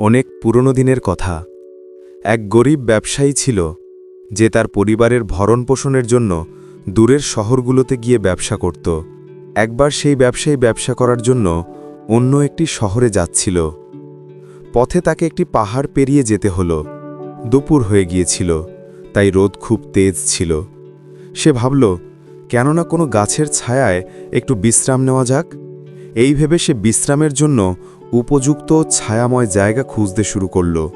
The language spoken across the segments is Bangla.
অনেক পুরনো দিনের কথা। এক গরিব ব্যবসায়ী ছিল, যে তার পরিবারের ভরণ পোষণের জন্য দূরের শহরগুলোতে গিয়ে ব্যবসা করত। একবার সেই ব্যবসায়ী ব্যবসা করার জন্য অন্য একটি শহরে যাচ্ছিল। পথে তাকে একটি পাহাড় পেরিয়ে যেতে হলো। দুপুর হয়ে গিয়েছিল, তাই রোদ খুব তেজ ছিল। সে ভাবল, কেননা কোনো গাছের ছায়ায় একটু বিশ্রাম নেওয়া যাক? এই ভেবে সে বিশ্রামের জন্য উপযুক্ত ছায়াময় জায়গা খুঁজতে শুরু করল।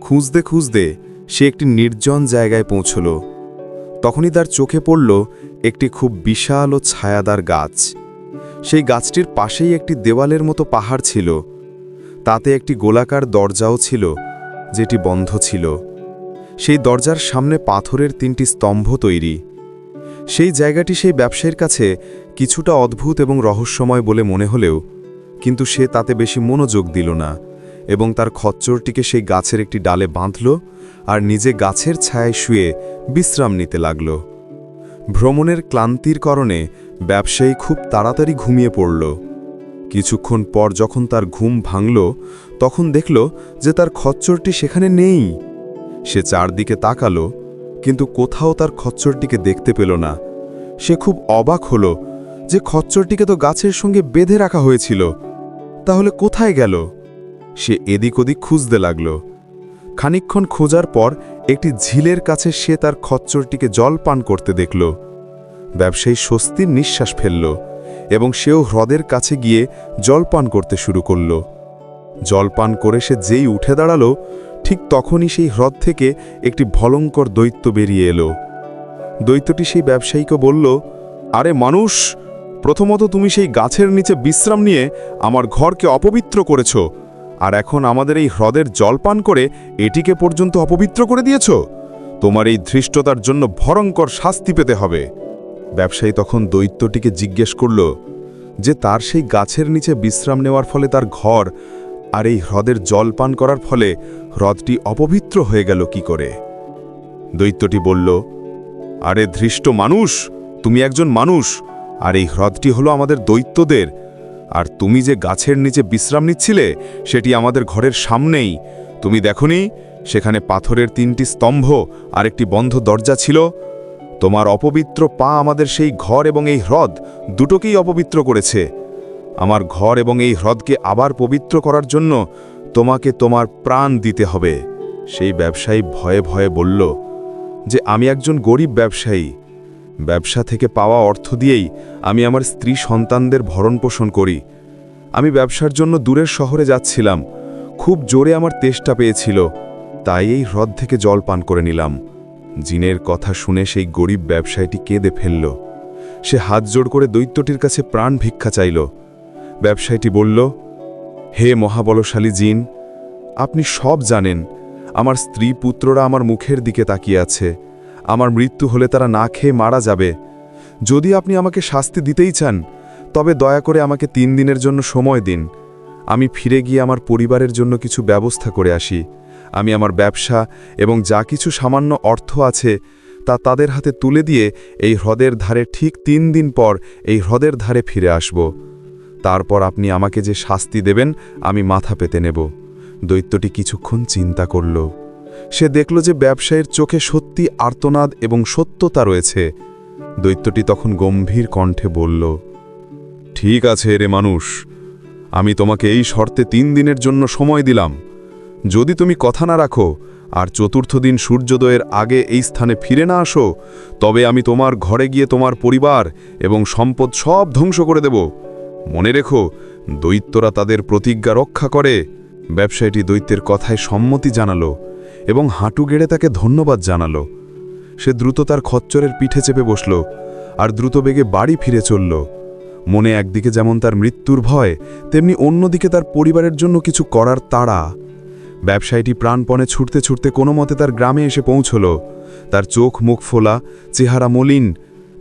খুঁজতে খুঁজতে সে একটি নির্জন জায়গায় পৌঁছল। তখনই তার চোখে পড়ল একটি খুব বিশাল ও ছায়াদার গাছ। সেই গাছটির পাশেই একটি দেওয়ালের মতো পাহাড় ছিল। তাতে একটি গোলাকার দরজাও ছিল, যেটি বন্ধ ছিল। সেই দরজার সামনে পাথরের তিনটি স্তম্ভ তৈরি। সেই জায়গাটি সেই ব্যবসায়ীর কাছে কিছুটা অদ্ভুত এবং রহস্যময় বলে মনে হলেও কিন্তু সে তাতে বেশি মনোযোগ দিল না, এবং তার খচ্চরটিকে সেই গাছের একটি ডালে বাঁধল আর নিজে গাছের ছায়ায় শুয়ে বিশ্রাম নিতে লাগল। ভ্রমণের ক্লান্তির কারণে ব্যবসায়ী খুব তাড়াতাড়ি ঘুমিয়ে পড়ল। কিছুক্ষণ পর যখন তার ঘুম ভাঙল, তখন দেখল যে তার খচ্চরটি সেখানে নেই। সে চারদিকে তাকালো, কিন্তু কোথাও তার খচ্চরটিকে দেখতে পেল না। সে খুব অবাক হল যে খচ্চরটিকে তো গাছের সঙ্গে বেঁধে রাখা হয়েছিল। তাহলে কোথায় গেল? সে এদিক ওদিক খুঁজতে লাগল। খানিকক্ষণ খোঁজার পর একটি ঝিলের কাছে সে তার খচ্চরটিকে জল পান করতে দেখল। ব্যবসায়ী স্বস্তির নিঃশ্বাস ফেলল এবং সেও হ্রদের কাছে গিয়ে জল পান করতে শুরু করল। জল পান করে সে যেই উঠে দাঁড়াল, ঠিক তখনই সেই হ্রদ থেকে একটি ভলঙ্কর দৈত্য বেরিয়ে এলো। দৈত্যটি সেই ব্যবসায়ীকে বলল, আরে মানুষ প্রথমত তুমি সেই গাছের নিচে বিশ্রাম নিয়ে আমার ঘরকে অপবিত্র করেছ, আর এখন আমাদের এই হ্রদের জল পান করে এটিকে পর্যন্ত অপবিত্র করে দিয়েছ? তোমার এই ধৃষ্টতার জন্য ভয়ঙ্কর শাস্তি পেতে হবে। ব্যবসায়ী তখন দৈত্যটিকে জিজ্ঞেস করল যে তার সেই গাছের নিচে বিশ্রাম নেওয়ার ফলে তার ঘর আর এই হ্রদের জল পান করার ফলে হ্রদটি অপবিত্র হয়ে গেল কি করে? দৈত্যটি বলল, আরে ধৃষ্ট মানুষ, তুমি একজন মানুষ আর এই হ্রদটি হলো আমাদের দৈত্যদের। আর তুমি যে গাছের নিচে বিশ্রাম নিচ্ছিলে, সেটি আমাদের ঘরের সামনেই। তুমি দেখনি, সেখানে পাথরের তিনটি স্তম্ভ আর একটি বন্ধ দরজা ছিল। তোমার অপবিত্র পা আমাদের সেই ঘর এবং এই হ্রদ দুটোকেই অপবিত্র করেছে। আমার ঘর এবং এই হ্রদকে আবার পবিত্র করার জন্য তোমাকে তোমার প্রাণ দিতে হবে। সেই ব্যবসায়ী ভয়ে ভয়ে বলল, যে আমি একজন গরিব ব্যবসায়ী ব্যবসা থেকে পাওয়া অর্থ দিয়েই আমি আমার স্ত্রী সন্তানদের ভরণ পোষণ করি। আমি ব্যবসার জন্য দূরের শহরে যাচ্ছিলাম। খুব জোরে আমার তেষ্টা পেয়েছিল। তাই এই হ্রদ থেকে জল পান করে নিলাম। জিনের কথা শুনে সেই গরিব ব্যবসায়ীটি কেঁদে ফেলল। সে হাত জোড় করে দৈত্যটির কাছে প্রাণ ভিক্ষা চাইল। ব্যবসায়ীটি বলল, হে মহাবলশালী জিন, আপনি সব জানেন। আমার স্ত্রী পুত্ররা আমার মুখের দিকে তাকিয়ে আছে। আমার মৃত্যু হলে তারা না খেয়ে মারা যাবে। যদি আপনি আমাকে শাস্তি দিতেই চান, তবে দয়া করে আমাকে তিন দিনের জন্য সময় দিন। আমি ফিরে গিয়ে আমার পরিবারের জন্য কিছু ব্যবস্থা করে আসি। আমি আমার ব্যবসা এবং যা কিছু সামান্য অর্থ আছে, তা তাদের হাতে তুলে দিয়ে এই হ্রদের ধারে ঠিক তিন দিন পর এই হ্রদের ধারে ফিরে আসব। তারপর আপনি আমাকে যে শাস্তি দেবেন, আমি মাথা পেতে নেব। দৈত্যটি কিছুক্ষণ চিন্তা করল। সে দেখল যে ব্যবসায়ীর চোখে সত্যি আর্তনাদ এবং সত্যতা রয়েছে। দৈত্যটি তখন গম্ভীর কণ্ঠে বলল, ঠিক আছে রে মানুষ, আমি তোমাকে এই শর্তে তিন দিনের জন্য সময় দিলাম। যদি তুমি কথা না রাখো আর চতুর্থ দিন সূর্যোদয়ের আগে এই স্থানে ফিরে না আসো, তবে আমি তোমার ঘরে গিয়ে তোমার পরিবার এবং সম্পদ সব ধ্বংস করে দেব। মনে রেখো, দৈত্যরা তাদের প্রতিজ্ঞা রক্ষা করে। ব্যবসায়ীটি দৈত্যের কথায় সম্মতি জানালো। এবং হাঁটু গেড়ে তাকে ধন্যবাদ জানালো। সে দ্রুত তার খচ্চরের পিঠে চেপে বসল আর দ্রুত বেগে বাড়ি ফিরে চলল। মনে একদিকে যেমন তার মৃত্যুর ভয়, তেমনি অন্যদিকে তার পরিবারের জন্য কিছু করার তাড়া। ব্যবসায়ীটি প্রাণপণে ছুটতে ছুটতে কোনো মতে তার গ্রামে এসে পৌঁছল। তার চোখ মুখ ফোলা, চেহারা মলিন।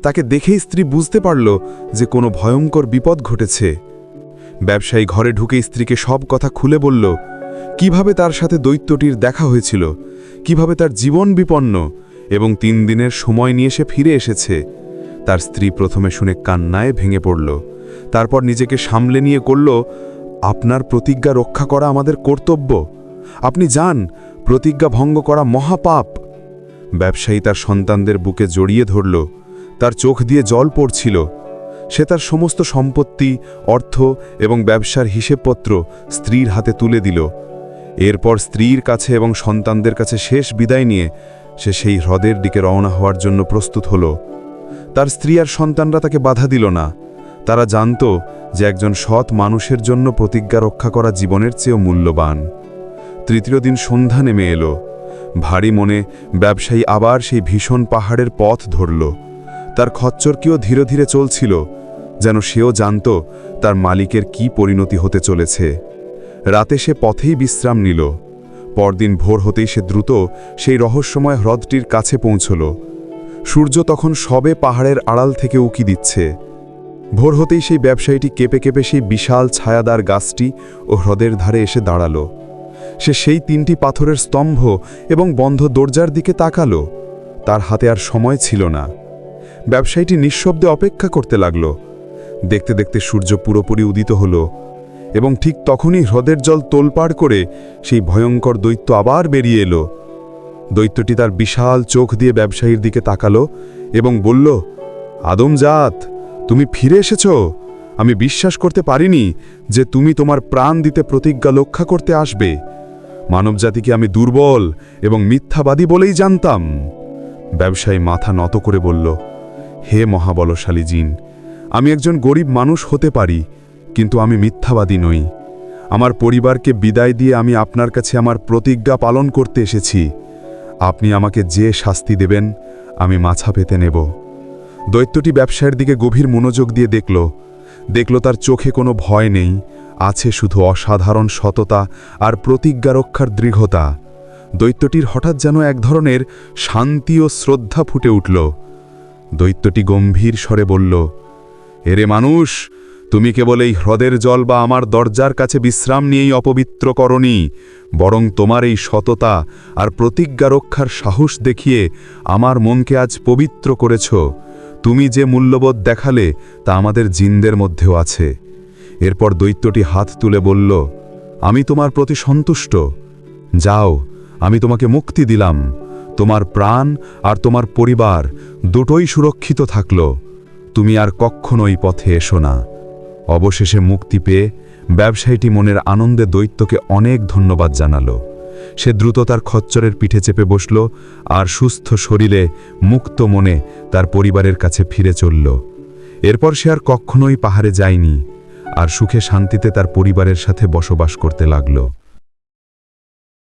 তাকে দেখেই স্ত্রী বুঝতে পারল যে কোনো ভয়ঙ্কর বিপদ ঘটেছে। ব্যবসায়ী ঘরে ঢুকে স্ত্রীকে সব কথা খুলে বলল কীভাবে তার সাথে দৈত্যটির দেখা হয়েছিল, কীভাবে তার জীবন বিপন্ন, এবং তিন দিনের সময় নিয়ে সে ফিরে এসেছে। তার স্ত্রী প্রথমে শুনে কান্নায় ভেঙে পড়ল, তারপর নিজেকে সামলে নিয়ে করল, আপনার প্রতিজ্ঞা রক্ষা করা আমাদের কর্তব্য। আপনি যান, প্রতিজ্ঞা ভঙ্গ করা মহাপাপ। ব্যবসায়ী তার সন্তানদের বুকে জড়িয়ে ধরল, তার চোখ দিয়ে জল পড়ছিল। সে তার সমস্ত সম্পত্তি, অর্থ এবং ব্যবসার হিসেবপত্র স্ত্রীর হাতে তুলে দিল। এরপর স্ত্রীর কাছে এবং সন্তানদের কাছে শেষ বিদায় নিয়ে সে সেই হ্রদের দিকে রওনা হওয়ার জন্য প্রস্তুত হল। তার স্ত্রী আর সন্তানরা তাকে বাধা দিল না। তারা জানত যে একজন সৎ মানুষের জন্য প্রতিজ্ঞা রক্ষা করা জীবনের চেয়েও মূল্যবান। তৃতীয় দিন সন্ধ্যা নেমে এলো। ভারী মনে ব্যবসায়ী আবার সেই ভীষণ পাহাড়ের পথ ধরল। তার খচ্চরকিও ধীরে ধীরে চলছিল, যেন সেও জানত তার মালিকের কি পরিণতি হতে চলেছে। রাতে সে পথেই বিশ্রাম নিল। পরদিন ভোর হতেই সে দ্রুত সেই রহস্যময় হ্রদটির কাছে পৌঁছল। সূর্য তখন সবে পাহাড়ের আড়াল থেকে উকি দিচ্ছে। ভোর হতেই সেই ব্যবসায়ীটি কেঁপে কেঁপে সেই বিশাল ছায়াদার গাছটি ও হ্রদের ধারে এসে দাঁড়াল। সে সেই তিনটি পাথরের স্তম্ভ এবং বন্ধ দরজার দিকে তাকালো। তার হাতে আর সময় ছিল না। ব্যবসায়ীটি নিঃশব্দে অপেক্ষা করতে লাগল। দেখতে দেখতে সূর্য পুরোপুরি উদিত হলো। এবং ঠিক তখনই হ্রদের জল তোলপাড় করে সেই ভয়ঙ্কর দৈত্য আবার বেরিয়ে এলো। দৈত্যটি তার বিশাল চোখ দিয়ে ব্যবসায়ীর দিকে তাকালো এবং বলল আদমজাত তুমি ফিরে এসেছ? আমি বিশ্বাস করতে পারিনি যে তুমি তোমার প্রাণ দিতে প্রতিজ্ঞা রক্ষা করতে আসবে। মানবজাতিকে আমি দুর্বল এবং মিথ্যাবাদী বলেই জানতাম। ব্যবসায়ী মাথা নত করে বলল, হে মহাবলশালী জিন, আমি একজন গরিব মানুষ হতে পারি কিন্তু আমি মিথ্যাবাদী নই। আমার পরিবারকে বিদায় দিয়ে আমি আপনার কাছে আমার প্রতিজ্ঞা পালন করতে এসেছি। আপনি আমাকে যে শাস্তি দেবেন, আমি মাছা পেতে নেব। দৈত্যটি ব্যবসায়ের দিকে গভীর মনোযোগ দিয়ে দেখল। দেখল তার চোখে কোনো ভয় নেই, আছে শুধু অসাধারণ সততা আর প্রতিজ্ঞা রক্ষার দৃঢ়তা। দৈত্যটির হঠাৎ যেন এক ধরনের শান্তি ও শ্রদ্ধা ফুটে উঠল। দৈত্যটি গম্ভীর স্বরে বলল, এরে মানুষ তুমি কেবল এই হ্রদের জল বা আমার দরজার কাছে বিশ্রাম নিয়েই অপবিত্র করনি, বরং তোমার এই সততা আর প্রতিজ্ঞা রক্ষার সাহস দেখিয়ে আমার মনকে আজ পবিত্র করেছ। তুমি যে মূল্যবোধ দেখালে তা আমাদের জিনদের মধ্যেও আছে। এরপর দৈত্যটি হাত তুলে বলল, আমি তোমার প্রতি সন্তুষ্ট। যাও, আমি তোমাকে মুক্তি দিলাম। তোমার প্রাণ আর তোমার পরিবার দুটোই সুরক্ষিত থাকল। তুমি আর কখনোই পথে এসো না। অবশেষে মুক্তি পেয়ে ব্যবসায়ীটি মনের আনন্দে দৈত্যকে অনেক ধন্যবাদ জানালো। সে দ্রুত তার খচ্চরের পিঠে চেপে বসল আর সুস্থ শরীরে মুক্ত মনে তার পরিবারের কাছে ফিরে চলল। এরপর সে আর কখনোই পাহাড়ে যায়নি আর সুখে শান্তিতে তার পরিবারের সাথে বসবাস করতে লাগল।